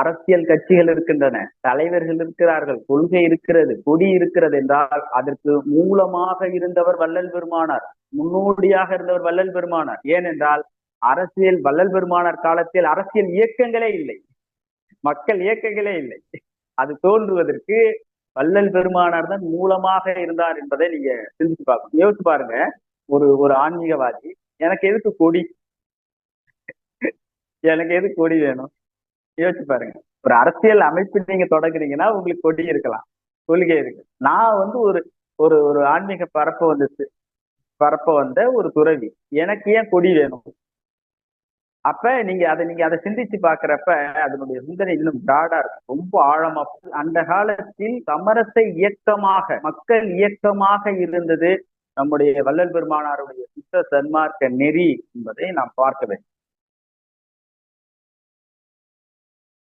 அரசியல் கட்சிகள் இருக்கின்றன. தலைவர்கள் இருக்கிறார்கள். கொள்கை இருக்கிறது. கொடி இருக்கிறது என்றால் அதற்கு மூலமாக இருந்தவர் வள்ளல் பெருமானார். முன்னோடியாக இருந்தவர் வள்ளல் பெருமானார். ஏனென்றால் அரசியல் வள்ளல் பெருமானார் காலத்தில் அரசியல் இயக்கங்களே இல்லை. மக்கள் இயக்கங்களே இல்லை. அது தோன்றுவதற்கு வள்ளல் பெருமானார் தான் மூலமாக இருந்தார் என்பதை நீங்க சிந்திச்சு பார்க்கணும். யோசிச்சு பாருங்க. ஒரு ஒரு ஆன்மீகவாதி எனக்கு எதுக்கு கொடி? எனக்கு எது கொடி வேணும்? யோசிச்சு பாருங்க. ஒரு அரசியல் அமைப்பு நீங்க தொடங்குறீங்கன்னா உங்களுக்கு கொடி இருக்கலாம். கொள்கை இருக்கு. நான் வந்து ஒரு ஒரு ஒரு ஆன்மீக பரப்ப வந்துச்சு. பரப்ப வந்த ஒரு துறவி. எனக்கு ஏன் கொடி வேணும்? அப்ப நீங்க அதை நீங்க அதை சிந்திச்சு பாக்குறப்ப அதனுடைய சிந்தனை இன்னும் பிராடா இருக்கும் ரொம்ப ஆழமா அந்த காலத்தில் சமரச இயக்கமாக மக்கள் இயக்கமாக இருந்தது நம்முடைய வள்ளல் பெருமானாருடைய சுத்த சன்மார்க்க நெறி என்பதை நாம் பார்க்க வேண்டும்.